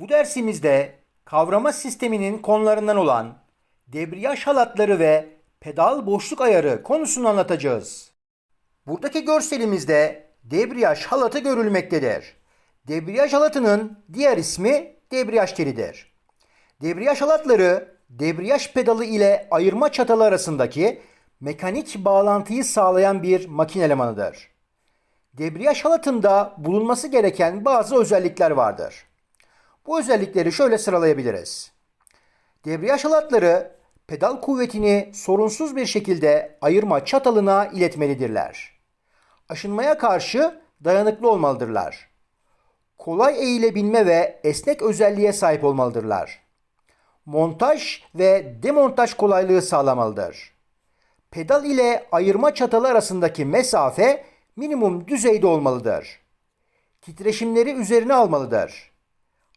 Bu dersimizde kavrama sisteminin konularından olan debriyaj halatları ve pedal boşluk ayarı konusunu anlatacağız. Buradaki görselimizde debriyaj halatı görülmektedir. Debriyaj halatının diğer ismi debriyaj telidir. Debriyaj halatları debriyaj pedalı ile ayırma çatalı arasındaki mekanik bağlantıyı sağlayan bir makine elemanıdır. Debriyaj halatında bulunması gereken bazı özellikler vardır. Bu özellikleri şöyle sıralayabiliriz. Debriyaj halatları pedal kuvvetini sorunsuz bir şekilde ayırma çatalına iletmelidirler. Aşınmaya karşı dayanıklı olmalıdırlar. Kolay eğilebilme ve esnek özelliğe sahip olmalıdırlar. Montaj ve demontaj kolaylığı sağlamalıdır. Pedal ile ayırma çatalı arasındaki mesafe minimum düzeyde olmalıdır. Titreşimleri üzerine almalıdır.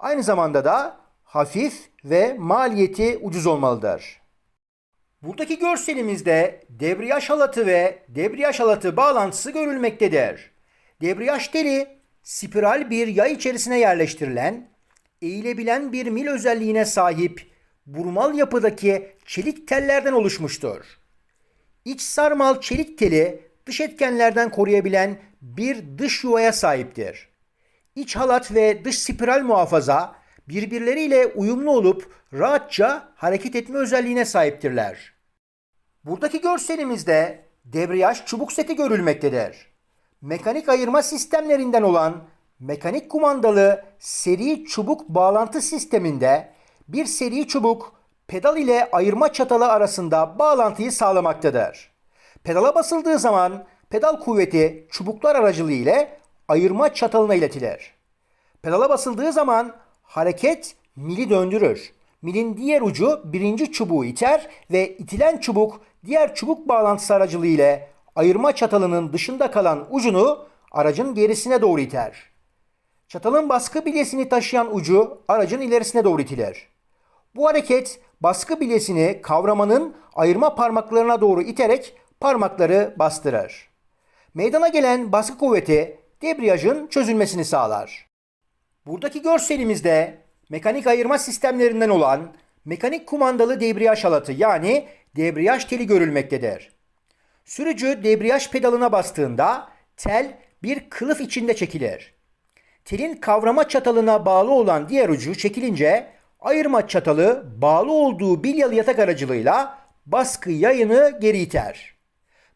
Aynı zamanda da hafif ve maliyeti ucuz olmalıdır. Buradaki görselimizde debriyaj halatı ve debriyaj halatı bağlantısı görülmektedir. Debriyaj teli spiral bir yay içerisine yerleştirilen, eğilebilen bir mil özelliğine sahip burmal yapıdaki çelik tellerden oluşmuştur. İç sarmal çelik teli dış etkenlerden koruyabilen bir dış yuvaya sahiptir. İç halat ve dış spiral muhafaza birbirleriyle uyumlu olup rahatça hareket etme özelliğine sahiptirler. Buradaki görselimizde debriyaj çubuk seti görülmektedir. Mekanik ayırma sistemlerinden olan mekanik kumandalı seri çubuk bağlantı sisteminde bir seri çubuk pedal ile ayırma çatalı arasında bağlantıyı sağlamaktadır. Pedala basıldığı zaman pedal kuvveti çubuklar aracılığı ile ayırma çatalına iletilir. Pedala basıldığı zaman hareket mili döndürür. Milin diğer ucu birinci çubuğu iter ve itilen çubuk diğer çubuk bağlantısı aracılığı ile ayırma çatalının dışında kalan ucunu aracın gerisine doğru iter. Çatalın baskı bilyesini taşıyan ucu aracın ilerisine doğru itilir. Bu hareket baskı bilyesini kavramanın ayırma parmaklarına doğru iterek parmakları bastırır. Meydana gelen baskı kuvveti debriyajın çözülmesini sağlar. Buradaki görselimizde mekanik ayırma sistemlerinden olan mekanik kumandalı debriyaj halatı yani debriyaj teli görülmektedir. Sürücü debriyaj pedalına bastığında tel bir kılıf içinde çekilir. Telin kavrama çatalına bağlı olan diğer ucu çekilince ayırma çatalı bağlı olduğu bilyalı yatak aracılığıyla baskı yayını geri iter.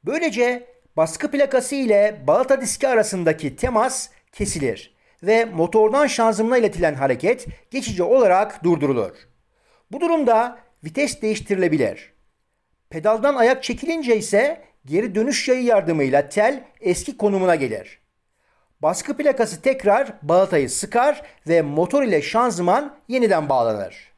Böylece baskı plakası ile balata diski arasındaki temas kesilir ve motordan şanzımana iletilen hareket geçici olarak durdurulur. Bu durumda vites değiştirilebilir. Pedaldan ayak çekilince ise geri dönüş yayı yardımıyla tel eski konumuna gelir. Baskı plakası tekrar balatayı sıkar ve motor ile şanzıman yeniden bağlanır.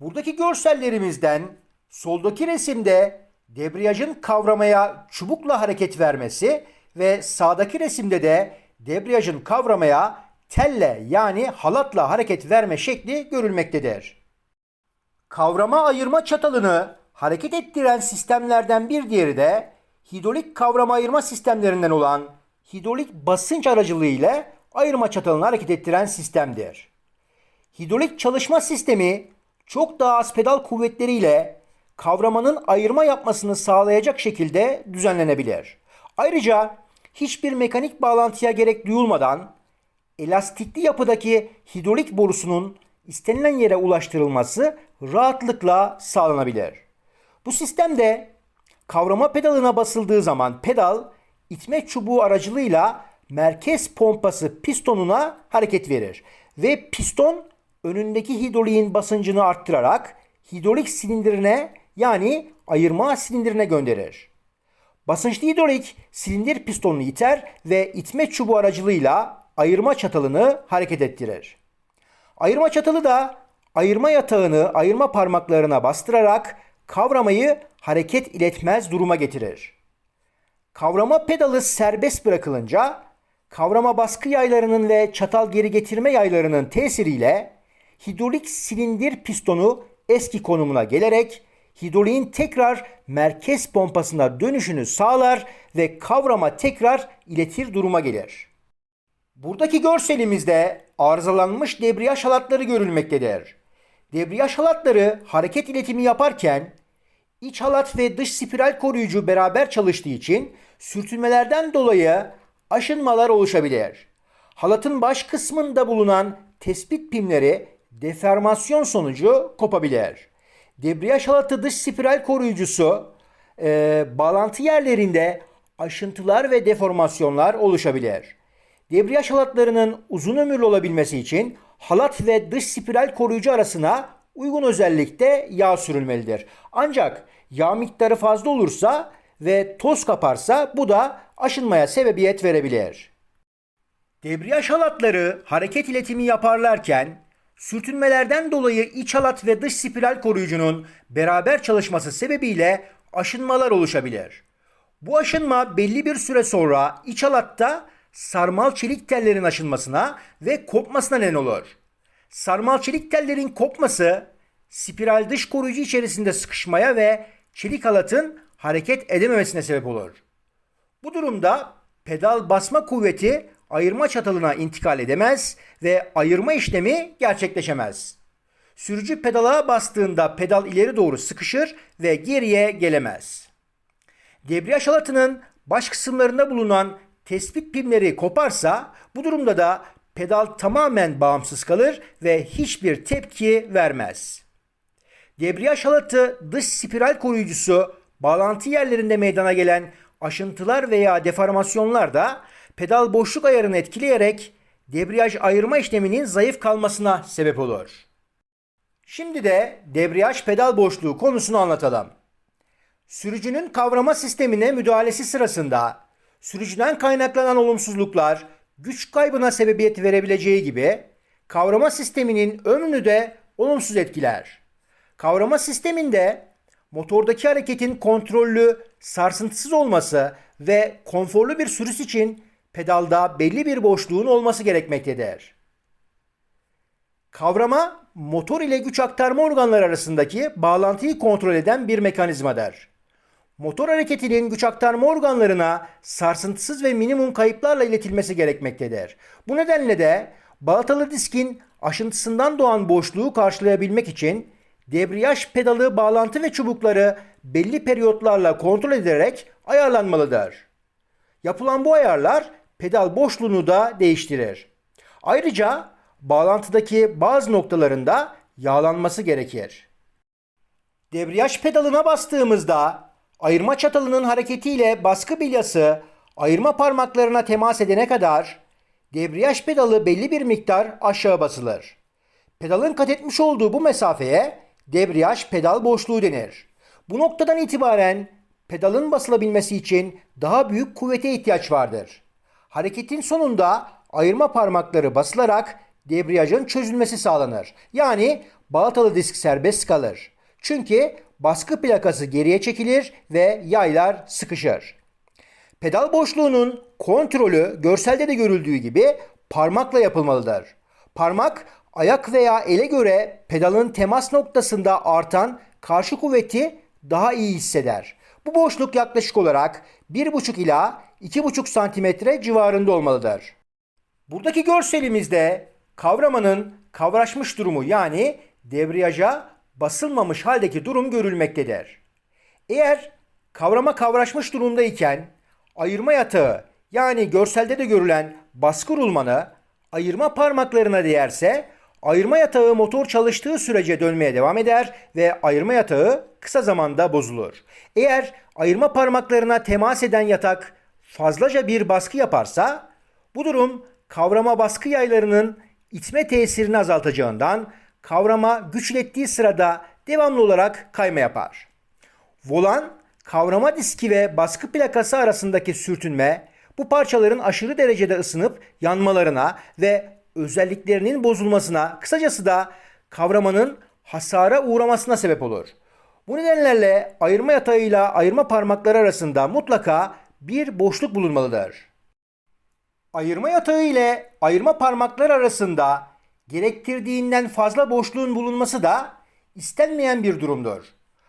Buradaki görsellerimizden soldaki resimde debriyajın kavramaya çubukla hareket vermesi ve sağdaki resimde de debriyajın kavramaya telle yani halatla hareket verme şekli görülmektedir. Kavrama ayırma çatalını hareket ettiren sistemlerden bir diğeri de hidrolik kavrama ayırma sistemlerinden olan hidrolik basınç aracılığı ile ayırma çatalını hareket ettiren sistemdir. Hidrolik çalışma sistemi çok daha az pedal kuvvetleriyle kavramanın ayırma yapmasını sağlayacak şekilde düzenlenebilir. Ayrıca hiçbir mekanik bağlantıya gerek duyulmadan elastikli yapıdaki hidrolik borusunun istenilen yere ulaştırılması rahatlıkla sağlanabilir. Bu sistemde kavrama pedalına basıldığı zaman pedal itme çubuğu aracılığıyla merkez pompası pistonuna hareket verir ve piston önündeki hidroliğin basıncını arttırarak hidrolik silindirine yani ayırma silindirine gönderir. Basınçlı hidrolik silindir pistonunu iter ve itme çubuğu aracılığıyla ayırma çatalını hareket ettirir. Ayırma çatalı da ayırma yatağını ayırma parmaklarına bastırarak kavramayı hareket iletmez duruma getirir. Kavrama pedalı serbest bırakılınca kavrama baskı yaylarının ve çatal geri getirme yaylarının tesiriyle hidrolik silindir pistonu eski konumuna gelerek hidroliğin tekrar merkez pompasına dönüşünü sağlar ve kavrama tekrar iletir duruma gelir. Buradaki görselimizde arızalanmış debriyaj halatları görülmektedir. Debriyaj halatları hareket iletimi yaparken iç halat ve dış spiral koruyucu beraber çalıştığı için sürtünmelerden dolayı aşınmalar oluşabilir. Halatın baş kısmında bulunan tespit pimleri deformasyon sonucu kopabilir. Debriyaj halatı dış spiral koruyucusu e, bağlantı yerlerinde aşıntılar ve deformasyonlar oluşabilir. Debriyaj halatlarının uzun ömürlü olabilmesi için halat ve dış spiral koruyucu arasına uygun özellikte yağ sürülmelidir. Ancak yağ miktarı fazla olursa ve toz kaparsa bu da aşınmaya sebebiyet verebilir. Debriyaj halatları hareket iletimi yaparlarken sürtünmelerden dolayı iç halat ve dış spiral koruyucunun beraber çalışması sebebiyle aşınmalar oluşabilir. Bu aşınma belli bir süre sonra iç halatta sarmal çelik tellerin aşınmasına ve kopmasına neden olur. Sarmal çelik tellerin kopması spiral dış koruyucu içerisinde sıkışmaya ve çelik halatın hareket edememesine sebep olur. Bu durumda pedal basma kuvveti ayırma çatalına intikal edemez ve ayırma işlemi gerçekleşemez. Sürücü pedala bastığında pedal ileri doğru sıkışır ve geriye gelemez. Debriyaj halatının baş kısımlarında bulunan tespit pimleri koparsa bu durumda da pedal tamamen bağımsız kalır ve hiçbir tepki vermez. Debriyaj halatı dış spiral koruyucusu bağlantı yerlerinde meydana gelen aşıntılar veya deformasyonlar da pedal boşluk ayarını etkileyerek debriyaj ayırma işleminin zayıf kalmasına sebep olur. Şimdi de debriyaj pedal boşluğu konusunu anlatalım. Sürücünün kavrama sistemine müdahalesi sırasında sürücüden kaynaklanan olumsuzluklar güç kaybına sebebiyet verebileceği gibi kavrama sisteminin ömrünü de olumsuz etkiler. Kavrama sisteminde motordaki hareketin kontrollü, sarsıntısız olması ve konforlu bir sürüş için pedalda belli bir boşluğun olması gerekmektedir. Kavrama motor ile güç aktarma organları arasındaki bağlantıyı kontrol eden bir mekanizmadır. Motor hareketinin güç aktarma organlarına sarsıntısız ve minimum kayıplarla iletilmesi gerekmektedir. Bu nedenle de balatalı diskin aşıntısından doğan boşluğu karşılayabilmek için debriyaj pedalı bağlantı ve çubukları belli periyotlarla kontrol edilerek ayarlanmalıdır. Yapılan bu ayarlar pedal boşluğunu da değiştirir. Ayrıca bağlantıdaki bazı noktalarında yağlanması gerekir. Debriyaj pedalına bastığımızda ayırma çatalının hareketiyle baskı bilyası ayırma parmaklarına temas edene kadar debriyaj pedalı belli bir miktar aşağı basılır. Pedalın kat etmiş olduğu bu mesafeye debriyaj pedal boşluğu denir. Bu noktadan itibaren pedalın basılabilmesi için daha büyük kuvvete ihtiyaç vardır. Hareketin sonunda ayırma parmakları basılarak debriyajın çözülmesi sağlanır. Yani balatalı disk serbest kalır. Çünkü baskı plakası geriye çekilir ve yaylar sıkışır. Pedal boşluğunun kontrolü görselde de görüldüğü gibi parmakla yapılmalıdır. Parmak ayak veya ele göre pedalın temas noktasında artan karşı kuvveti daha iyi hisseder. Bu boşluk yaklaşık olarak 1,5 ila 2,5 santimetre civarında olmalıdır. Buradaki görselimizde kavramanın kavraşmış durumu yani debriyaja basılmamış haldeki durum görülmektedir. Eğer kavrama kavraşmış durumdayken ayırma yatağı yani görselde de görülen baskı rulmanı ayırma parmaklarına değerse ayırma yatağı motor çalıştığı sürece dönmeye devam eder ve ayırma yatağı kısa zamanda bozulur. Eğer ayırma parmaklarına temas eden yatak fazlaca bir baskı yaparsa bu durum kavrama baskı yaylarının itme tesirini azaltacağından kavrama güç sırada devamlı olarak kayma yapar. Volan, kavrama diski ve baskı plakası arasındaki sürtünme bu parçaların aşırı derecede ısınıp yanmalarına ve özelliklerinin bozulmasına, kısacası da kavramanın hasara uğramasına sebep olur. Bu nedenlerle ayırma yatağıyla ayırma parmakları arasında mutlaka bir boşluk bulunmalıdır. Ayırma yatağı ile ayırma parmaklar arasında gerektirdiğinden fazla boşluğun bulunması da istenmeyen bir durumdur.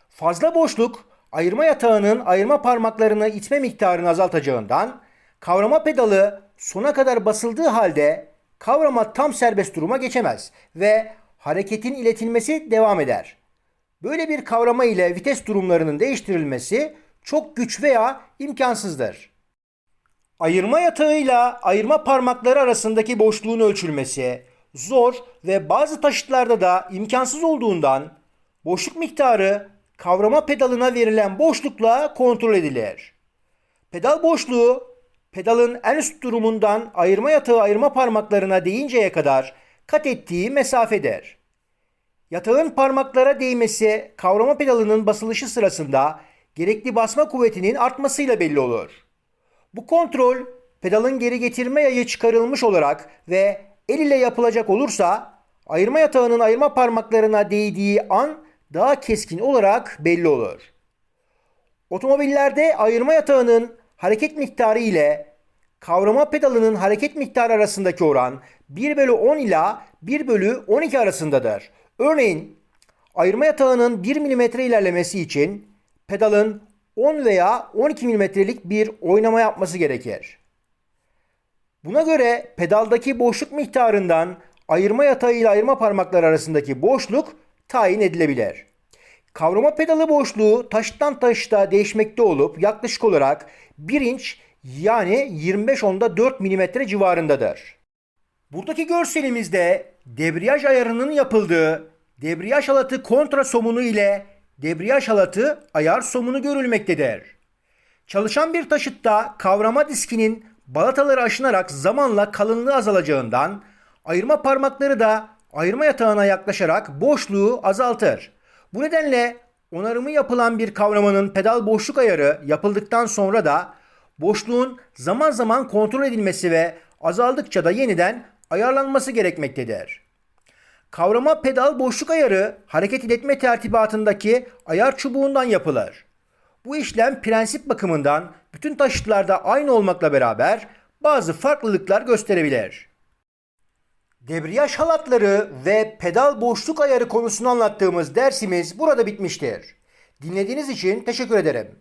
Fazla boşluk ayırma yatağının ayırma parmaklarını itme miktarını azaltacağından Kavrama pedalı sona kadar basıldığı halde kavrama tam serbest duruma geçemez ve hareketin iletilmesi devam eder. Böyle bir kavrama ile vites durumlarının değiştirilmesi çok güç veya imkansızdır. Ayırma yatağıyla ayırma parmakları arasındaki boşluğun ölçülmesi zor ve bazı taşıtlarda da imkansız olduğundan boşluk miktarı kavrama pedalına verilen boşlukla kontrol edilir. Pedal boşluğu pedalın en üst durumundan ayırma yatağı ayırma parmaklarına değinceye kadar kat ettiği mesafedir. Yatağın parmaklara değmesi kavrama pedalının basılışı sırasında gerekli basma kuvvetinin artmasıyla belli olur. Bu kontrol pedalın geri getirme yayı çıkarılmış olarak ve el ile yapılacak olursa ayırma yatağının ayırma parmaklarına değdiği an daha keskin olarak belli olur. Otomobillerde ayırma yatağının hareket miktarı ile kavrama pedalının hareket miktarı arasındaki oran 1 bölü 10 ila 1 bölü 12 arasındadır. Örneğin ayırma yatağının 1 mm ilerlemesi için pedalın 10 veya 12 mm'lik bir oynama yapması gerekir. Buna göre pedaldaki boşluk miktarından ayırma yatağı ile ayırma parmakları arasındaki boşluk tayin edilebilir. Kavrama pedalı boşluğu taştan taşta değişmekte olup yaklaşık olarak 1 inç yani 25 onda 4 mm civarındadır. Buradaki görselimizde debriyaj ayarının yapıldığı debriyaj halatı kontra somunu ile debriyaj halatı ayar somunu görülmektedir. Çalışan bir taşıtta kavrama diskinin balataları aşınarak zamanla kalınlığı azalacağından ayırma parmakları da ayırma yatağına yaklaşarak boşluğu azaltır. Bu nedenle onarımı yapılan bir kavramanın pedal boşluk ayarı yapıldıktan sonra da boşluğun zaman zaman kontrol edilmesi ve azaldıkça da yeniden ayarlanması gerekmektedir. Kavrama pedal boşluk ayarı hareket iletme tertibatındaki ayar çubuğundan yapılır. Bu işlem prensip bakımından bütün taşıtlarda aynı olmakla beraber bazı farklılıklar gösterebilir. Debriyaj halatları ve pedal boşluk ayarı konusunu anlattığımız dersimiz burada bitmiştir. Dinlediğiniz için teşekkür ederim.